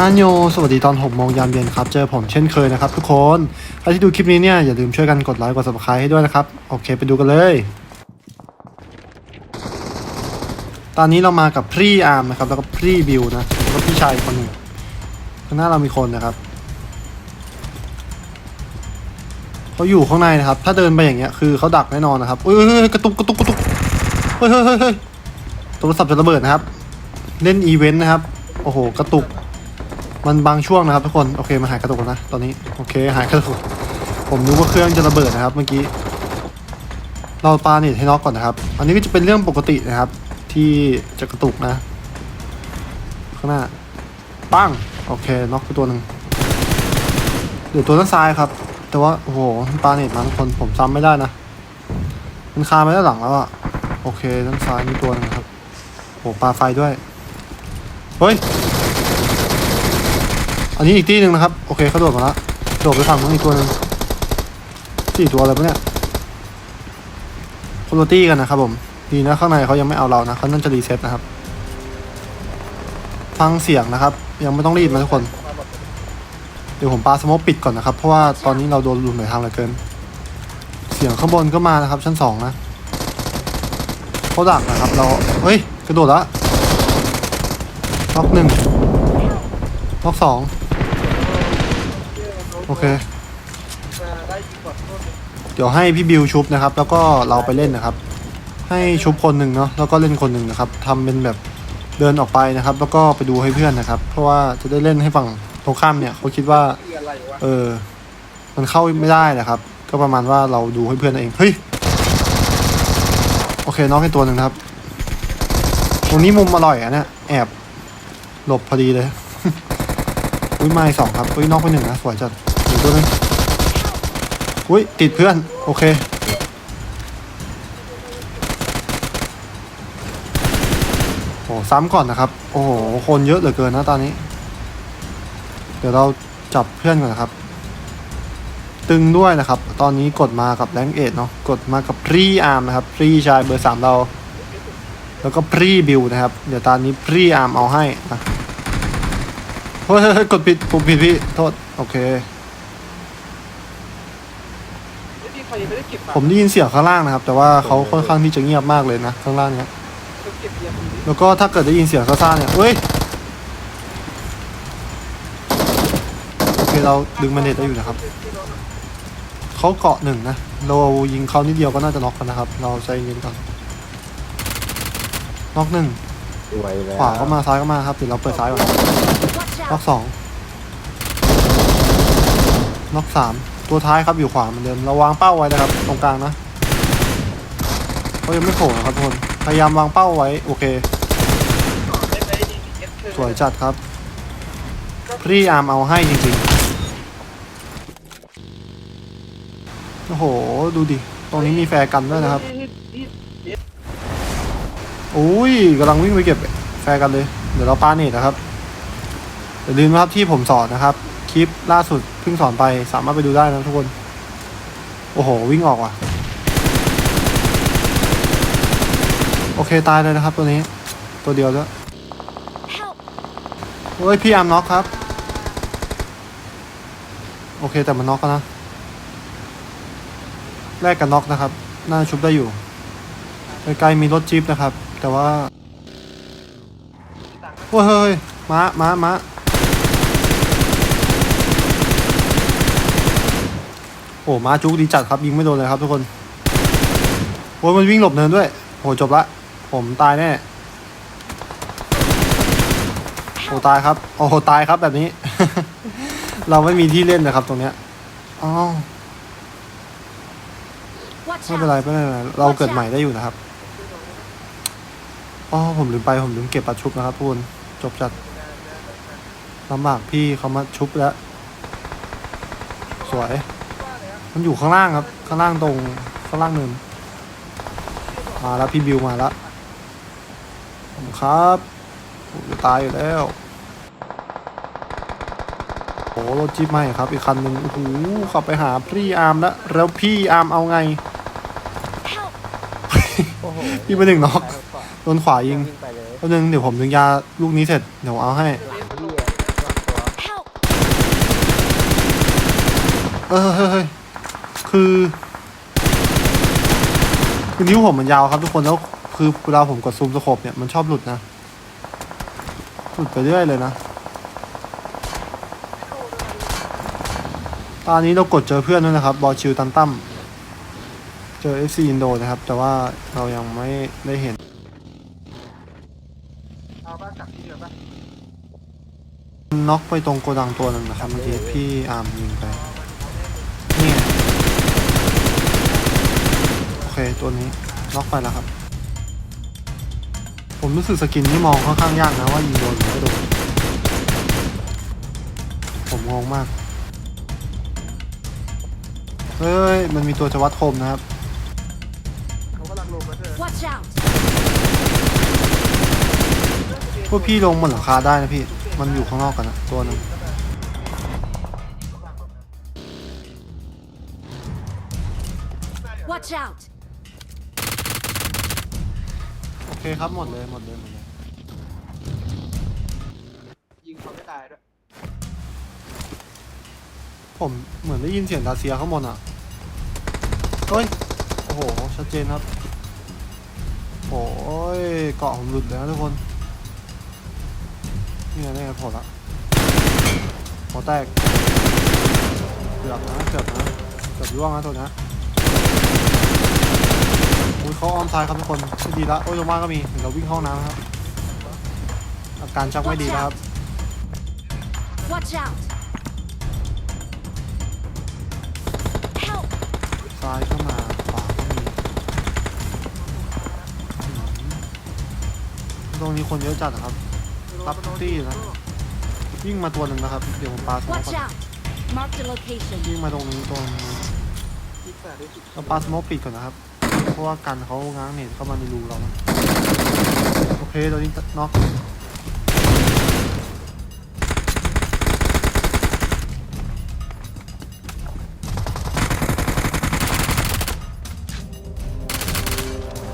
อาโยสวัสดีตอน6โมงยามเย็นครับ เจอผมเช่นเคยนะครับทุกคน ใครที่ดูคลิปนี้เนี่ย อย่าลืมช่วยกันกดไลค์กด subscribe ให้ด้วยนะครับ โอเคไปดูกันเลย ตอนนี้เรามากับพรี่อาร์มนะครับ แล้วก็พรี่บิวนะแล้วก็พี่ชายคนหนึ่งข้างหน้าเรามีคนนะครับเขาอยู่ข้างในนะครับ ถ้าเดินไปอย่างเงี้ยคือเขาดักแน่นอนนะครับเฮ้ยกระตุกกระตุกกระตุกเฮ้ยเฮ้ยเฮ้ยเฮ้ยโทรศัพท์จะระเบิดนะครับ เล่นอีเวนต์นะครับ โอ้โห กระตุก มันบางช่วงนะครับทุกคน โอเคมาหายกระตุกแล้วนะตอนนี้ โอเคหายกระตุก ผมนึกว่าเครื่องจะระเบิดนะครับเมื่อกี้ เราปาเน็ตให้น็อกก่อนนะครับ อันนี้ก็จะเป็นเรื่องปกตินะครับ ที่จะกระตุกนะ ข้างหน้า ปั้ง โอเคน็อกไปตัวหนึ่งเดี๋ยวตัวด้านซ้ายครับ แต่ว่าโอ้โหปาเน็ตมาทุกคนผมซ้ำไม่ได้นะ มันคาไปด้านหลังแล้วอะโอเคด้านซ้ายมีตัวหนึงครับโอ้โหปาไฟด้วย เฮ้ย อันนี้อีกที่หนึ่งนะครับ โอเคเขาโดดมาแล้วโดดไปฝั่งนู้นอีกตัวหนึ่งสี่ตัวอะไรปะเนี่ยคนละตี้กันนะครับผมดีนะข้างในเขายังไม่เอาเรานะเขาน่าจะรีเซ็ตนะครับ ฟังเสียงนะครับ ยังไม่ต้องรีบนะทุกคน เดี๋ยวผมปาสโมกปิดก่อนนะครับ เพราะว่าตอนนี้เราโดนลุมหลายทางเหลือเกิน เสียงข้างบนก็มานะครับ ชั้นสองนะเขาดักนะครับ เราเฮ้ย กระโดดละล็อกหนึ่งล็อกสอง โอเค เดี๋ยวให้พี่บิวชุบนะครับ แล้วก็เราไปเล่นนะครับ ให้ชุบคนหนึ่งเนาะแล้วก็เล่นคนหนึ่งนะครับทำเป็นแบบเดินออกไปนะครับ แล้วก็ไปดูให้เพื่อนนะครับ เพราะว่าจะได้เล่นให้ฝั่งตรงข้ามเนี่ยเขาคิดว่า เออ มันเข้าไม่ได้นะครับ ก็ประมาณว่าเราดูให้เพื่อนเองเฮ้ยโอเคน็อกให้ตัวหนึ่งนะครับ ตรงนี้มุมอร่อยอะเนี่ยแอบหลบพอดีเลย อุ้ยไม้สองครับอุ้ยนอกไปหนึ่งนะสวยจัด อีกตัวนึงอุ้ยติดเพื่อน โอเค โอ้ซ้ำก่อนนะครับ โอ้โห คนเยอะเหลือเกินนะตอนนี้ เดี๋ยวเราจับเพื่อนก่อนนะครับ ตึงด้วยนะครับ ตอนนี้กดมากับแรงเอทเนาะกดมากับพรีอาร์มนะครับ พรีชายเบอร์สามเรา แล้วก็พรีบิวนะครับ เดี๋ยวตอนนี้พรีอาร์มเอาให้นะเฮ้ยเฮ้ยเฮ้ยกดผิดปุ่มผิดพี่ โทษ โอเค ไม่มีใครไม่ได้เก็บผมได้ยินเสียงข้างล่างนะครับ แต่ว่าเขาค่อนข้างที่จะเงียบมากเลยนะข้างล่างเนี้ยเก็บเบียร์แล้วก็ถ้าเกิดได้ยินเสียงซ่าๆเนี่ยเฮ้ยโอเคเราดึงมันเน็ตได้อยู่นะครับเขาเกาะหนึ่งนะเรายิงเขานิดเดียวก็น่าจะน็อกกันนะครับ เราใจเย็นก่อนน็อกหนึ่งสวยแล้วขวาก็มาซ้ายก็มาครับเดี๋ยวเราเปิดซ้ายก่อนน็อกสองน็อกสาม ตัวท้ายครับอยู่ขวาเหมือนเดิมเราวางเป้าไว้นะครับ ตรงกลางนะเขายังไม่โผล่นะครับทุกคนพยายามวางเป้าไว้ โอเค สวยจัดครับพรีอาร์มเอาให้จริงๆ โอ้โห ดูดิ ตรงนี้มีแฟร์กันด้วยนะครับอุ้ยกำลังวิ่งไปเก็บแฟร์กันเลย เดี๋ยวเราปาเนตนะครับอย่าลืมนะครับที่ผมสอนนะครับ ลิปล่าสุดเพิ่งสอนไปสามารถไปดูได้นะทุกคน โอ้โห วิ่งออกว่ะ โอเคตายเลยนะครับตัวนี้ ตัวเดียวแล้วเฮ้ย พี่อาร์มน็อกครับ โอเคแต่มันน็อกนะแลกกันน็อกนะครับ น่าชุบได้อยู่ไกลๆมีรถจี๊ปนะครับ แต่ว่า โอ้ยเฮ้ยม้าม้าม้า อ้ม้าจุกดีจัดครับยิงไม่โดนเลยครับทุกคนโอ้ยมันวิ่งหลบเนินด้วยโอ้จบละ ผมตายแน่โอ้ตายครับโอ้โหตายครับแบบนี้ เราไม่มีที่เล่นนะครับ ตรงเนี้ยอ๋อไม่เป็นไรไม่เป็นไรเราเกิดใหม่ได้อยู่นะครับอ๋อผมลืมไปผมลืมเก็บปัดชุบนะครับทุกคนจบจัดลำบากพี่เขามาชุบแล้ว สวย มันอยู่ข้างล่างครับ ข้างล่างตรงข้างล่างเนินมาแล้วพี่บิวมาแล้วผมครับผมจะตายอยู่แล้วโอ้รถจิ๊บใหม่ครับ อีกคันหนึ่งโอ้โหขับไปหาพี่อาร์มแล้วแล้วพี่อาร์มเอาไง Help! โอ้โหพี่ไปหนึ่งน็อกซ้ายขวาโดนขวายิงวิ่งไปเลยแป๊บนึงเดี๋ยวผมดึงยาลูกนี้เสร็จเดี๋ยวเอาให้หลังพี่อะหลังตัว Help! เออเฮ้ยเฮ้ย คือคือนิ้วผมมันยาวครับทุกคนแล้วคือเวลาผมกดซูมสโคปเนี่ยมันชอบหลุดนะหลุดไปเรื่อยเลยนะตอนนี้เรากดเจอเพื่อนด้วยนะครับ บอลชิวตันตั้มเจอ FC อินโดนะครับ แต่ว่าเรายังไม่ได้เห็นน็อกไปตรงโกดังตัวหนึงนะครับเมื่อกี้พี่อาร์มยิงไปนี่ไงโอเค ตัวนี้น็อกไปแล้วครับ ผมรู้สึกสกินนี่มองค่อนข้างยากนะว่ายิงโดนหรือไม่โดน ผมงงมาก เฮ้ย มันมีตัวจะวัดคมนะครับ เขากำลังลงมาเถอะ Watch out! พวกพี่ลงบนหลังคาได้นะพี่ มันอยู่ข้างนอกกันนะตัวหนึง Watch out! โอเคครับหมดเลยหมดเลยหมดเลยยิงเขาไม่ตายด้วยผมเหมือนได้ยินเสียงดาเซียข้างบนอะเฮ้ยโอ้โหชัดเจนครับโอ้ยเกาะผมหลุดเลยนะทุกคนนี่ไงนี่ไงพอละหัวแตกเกือบนะเกือบนะเกือบร่วงนะตัวเนี้ย อุ้ยเขาอ้อมซ้ายครับทุกคนไม่ดีละโอ้ยลงมาก็มีเดี๋ยวเราวิ่งห้องน้ำครับ อาการชักไม่ดีแล้วครับ Watch out! ซ้ายก็มาขวาก็มีอืมตรงนี้คนเยอะจัดอะครับ รับตี้นะวิ่งมาตัวหนึ่งนะครับ เดี๋ยวผมปาสโมก Watch ก่อน out! Mark the location. วิ่งมาตรงนี้ตรงนี้คิดแต่ได้สิเราปาสโมกปิดก่อนนะครับ ราะว่ากันเขาง้างเน็ตเข้ามาในรูเรานะโอเคตอนนี้น็อก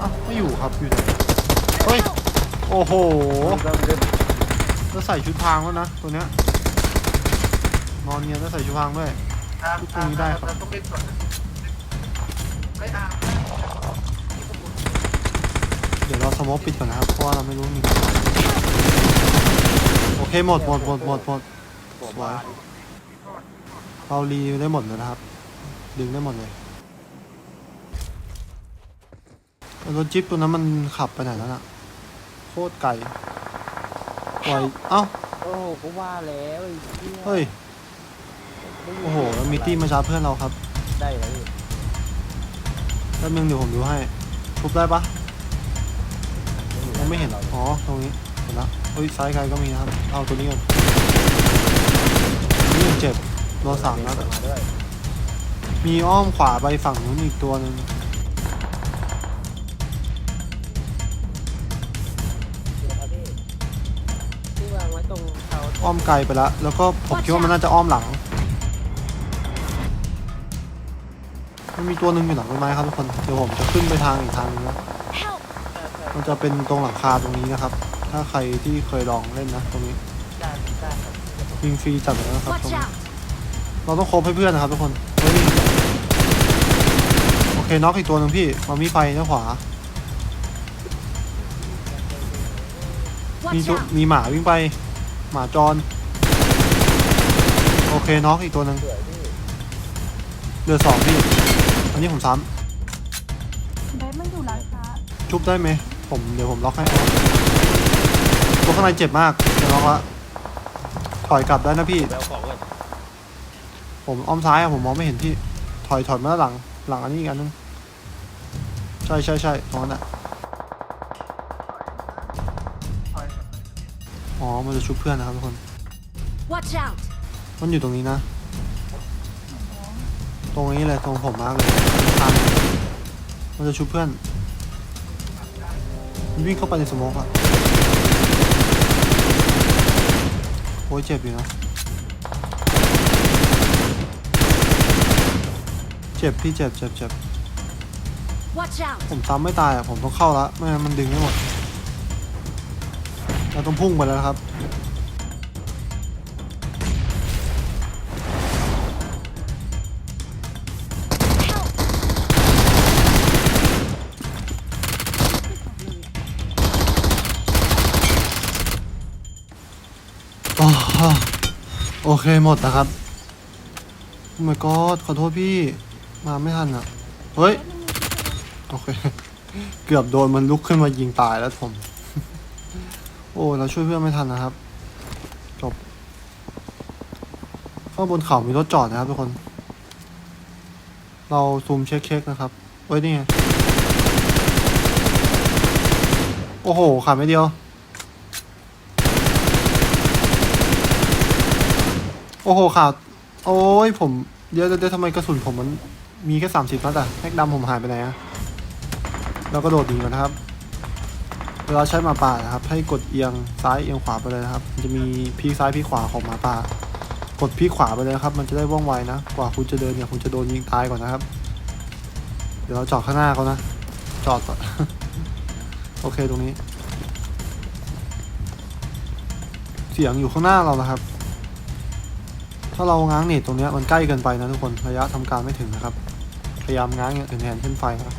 อ้าวไม่อยู่ครับอยู่ไหนเฮ้ย Help! โอ้โหเริ่มเริ่มแล้วใส่ชุดพรางแล้วนะตัวเนี้ยนอนเนียนแล้วใส่ชุดพรางด้วยทุกตรงนี้ได้ครับเราต้องเล่นก่อนนะไม่อาเดี๋ยวเราสโมกปิดก่อนนะครับ เพราะว่าเราไม่รู้มีใครโอเคหมดหมดหมดหมดหมดหัวสวยบานเรารีได้หมดเลยนะครับ ดึงได้หมดเลยแล้วรถจิ๊บตัวนั้นมันขับไปไหนแล้วน่ะ โคตรไกลไวเอ้า โอ้โหก็ว่าแล้วไอ้หี้เฮ้ยไม่มีโอ้โหแล้วมีตี้มาชาร์จเพื่อนเราครับได้แล้วพี่แป๊บนึงเดี๋ยวผมดูให้ทุบได้ปะยัง ไม่เห็นอ๋อ ตรงนี้ เห็นละเฮ้ย ซ้ายไกลก็มีนะครับ เอาตัวนี้ก่อนนี่ยังเจ็บโดนสามนัดอะมาด้วยมีอ้อมขวาไปฝั่งนู้นอีกตัวหนึ่งเดี๋ยวครับพี่ที่วางไว้ตรงเตาอ้อมไกลไปแล้วแล้วก็ผมคิดว่ามันน่าจะอ้อมหลัง มันมีตัวหนึ่งอยู่หลังต้นไม้ครับทุกคน เดี๋ยวผมจะขึ้นไปทางอีกทางหนึงนะ Help! มันจะเป็นตรงหลังคาตรงนี้นะครับ ถ้าใครที่เคยลองเล่นนะตรงนี้ได้ได้ครับยิงฟรีจัดเลยนะครับต Watch รงนี้ out! เราต้องคบให้เพื่อนนะครับทุกคนเฮ้ยโอเคน็อกอีกตัวหนึ่งพี่มามีไฟด้านขวา มี Watch ตัว out! มีหมาวิ่งไป หมาจร โอเคน็อกอีกตัวหนึ่งสวยพี่เหลือสองพี่ อันนี้ผมซ้เบสมันอยู่ร้านค้าำชุบได้ไหม ผมเดี๋ยวผมล็อกให้ตัวข้างในเจ็บมากเดี๋ยวล็อกละถอยกลับได้นะพี่แววของก่อนผมอ้อมซ้ายอะผมมองไม่เห็นพี่ ถอยถอยมาด้านหลัง หลังอันนี้อีกอันนึง ใช่ใช่ใช่ตรงนั้นอะถอยอ๋อ มันจะชุบเพื่อนนะครับทุกคน Watch out! มันอยู่ตรงนี้นะ ตรงนี้เลยตรงผมมากเลยทันมันจะชุบเพื่อน มันวิ่งเข้าไปในสโมองอะโอ้ยเจ็บอยู่นะ เจ็บพี่เจ็บเจ็บเจ็บ Watch out! ผมซ้ำไม่ตายอะผมต้องเข้าละไม่งั้นมันดึงไม่หมด เราต้องพุ่งไปแล้วนะครับ อ๋อโอเคหมดนะครับโอ้ my god ขอโทษพี่ มาไม่ทันอะ เฮ้ย โอเค เกือบโดนมันลุกขึ้นมายิงตายแล้วผม โอ้เราช่วยเพื่อนไม่ทันนะครับ จบ ข้างบนเขามีรถจอดนะครับทุกคน เราซูมเช็คเช็คนะครับ เฮ้ย นี่ไง โอ้โหขาดไม่เดียว อ้โหขาดโอ้ยผมเดี๋ยวเดี๋ยวเดี๋ยวทำไมกระสุนผมมันมีแค่สามสิบนัดอะแม็กดำผมหายไปไหนอะแล้วก็โดดหนีกันนะครับ เวลาใช้หมาป่านะครับ ให้กดเอียงซ้ายเอียงขวาไปเลยนะครับ มันจะมีพีซ้ายพีขวาของหมาป่า กดพีขวาไปเลยนะครับ มันจะได้ว่องไวนะ กว่าคุณจะเดินเนี่ยคุณจะโดนยิงตายก่อนนะครับ เดี๋ยวเราจอดข้างหน้าเขานะ จอดก่อน โอเคตรงนี้ เสียงอยู่ข้างหน้าเรานะครับ ถ้าเราง้างเนตตรงนี้มันใกล้เกินไปนะทุกคนระยะทำการไม่ถึงนะครับ พยายามง้างอย่างอื่นแทนเช่นไฟครับ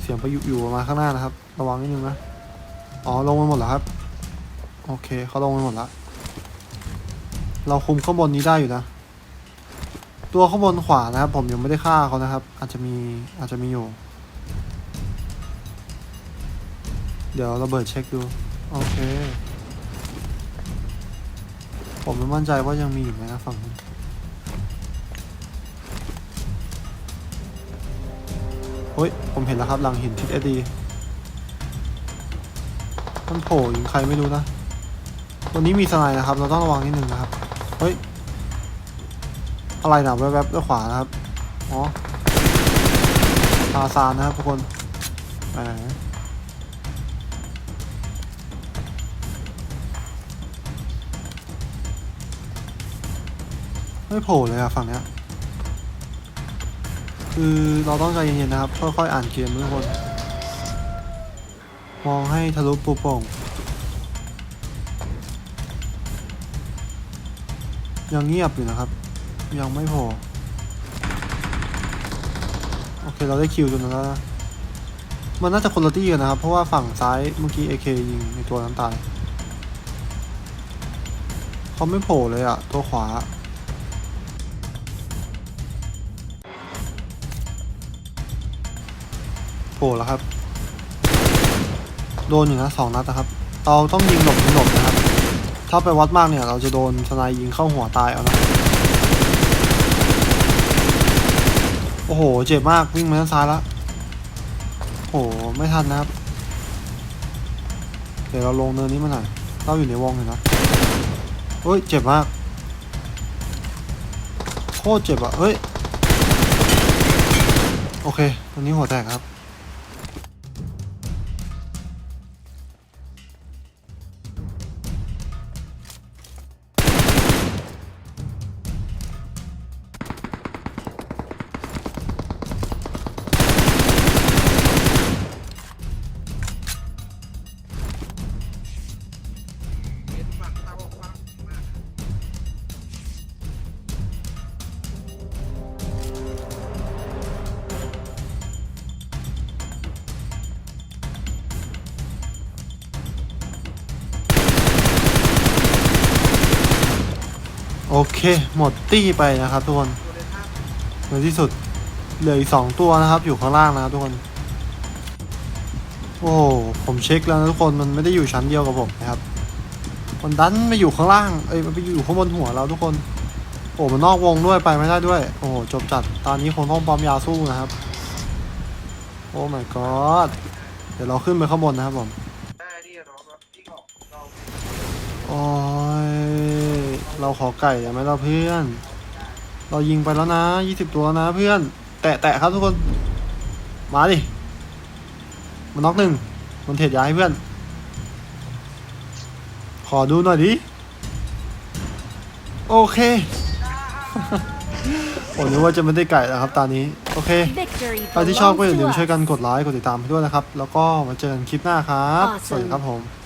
เสียงไปอยู่อยู่มาข้างหน้านะครับ ระวังนิดนึงนะอ๋อลงไปหมดแล้วครับ โอเคเขาลงไปหมดแล้วเราคุมข้างบนนี้ได้อยู่นะ ตัวข้างบนขวานะครับ ผมยังไม่ได้ฆ่าเขานะครับ อาจจะมีอาจจะมีอยู่ เดี๋ยวระเบิดเช็คดู โอเค ผมไม่มั่นใจว่ายังมีอยู่ไหมนะฝั่งนู้เฮ้ย ผมเห็นแล้วครับหลังหินทิศเอดีมันโผล่ยิงใครไม่รู้นะตัวนี้มีสไนนะครับ เราต้องระวังนิดหนึ่งนะครับ เฮ้ย อะไรหนาแวบๆด้านขวานะครับ อ๋อตาซานนะครับทุกคนแหม ไม่โผล่เลยอะฝั่งเนี้ย คือเราต้องใจเย็นๆนะครับ ค่อยๆอ่านเกมทุกคน มองให้ทะลุปูโป่งยังเงียบอยู่นะครับ ยังไม่โผล่โอเคเราได้คิวจนนั้นแล้วนะมันน่าจะคนละที่กันนะครับ เพราะว่าฝั่งซ้ายเมื่อกี้ AK ยิงในตัวนั้นตายเขาไม่โผล่เลยอะตัวขวา โผล่แล้วครับ โดนอยู่นะสองนัดนะครับ เราต้องยิงหลบยิงหลบนะครับ ถ้าไปวัดมากเนี่ย เราจะโดนสไนยิงเข้าหัวตายเอานะ โอ้โห เจ็บมากวิ่งมาด้านซ้ายแล้วโอ้โห ไม่ทันนะครับ เดี๋ยวเราลงเนินนี้มาหน่อยเราอยู่ในวงเห็นะเฮ้ย เจ็บมาก โคตรเจ็บอะเฮ้ย โอเคตรงนี้หัวแตกครับ เค หมดตี้ไปนะครับทุกคนในที่สุด เหลืออีกสองตัวนะครับ อยู่ข้างล่างนะครับทุกคน โอ้โหผมเช็คแล้วนะทุกคนมันไม่ได้อยู่ชั้นเดียวกับผมนะครับมันดันมาอยู่ข้างล่าง เอ้ยมันไปอยู่ข้างบนหัวเราทุกคน โอ้มันนอกวงด้วยไปไม่ได้ด้วย โอ้โหจบจัด ตอนนี้คงต้องปอมยาสู้นะครับ โอ้ my god เดี๋ยวเราขึ้นไปข้างบนนะครับผมออกเราโอ้ย เราขอไก่ได้ไหมเราเพื่อน เรายิงไปแล้วนะยี่สิบตัวนะเพื่อน แตะแตะครับทุกคน มาดิ มันน็อกหนึ่งมันเทรดย้ายเพื่อน ขอดูหน่อยดิ โอเคโอ้นึกว่าจะไม่ได้ไก่แล้วครับตอนนี้ โอเคใครที่ชอบก็อย่าลืมช่วยกันกดไลค์กดติดตามให้ด้วยนะครับ แล้วก็มาเจอกันคลิปหน้าครับ สวัสดีครับผม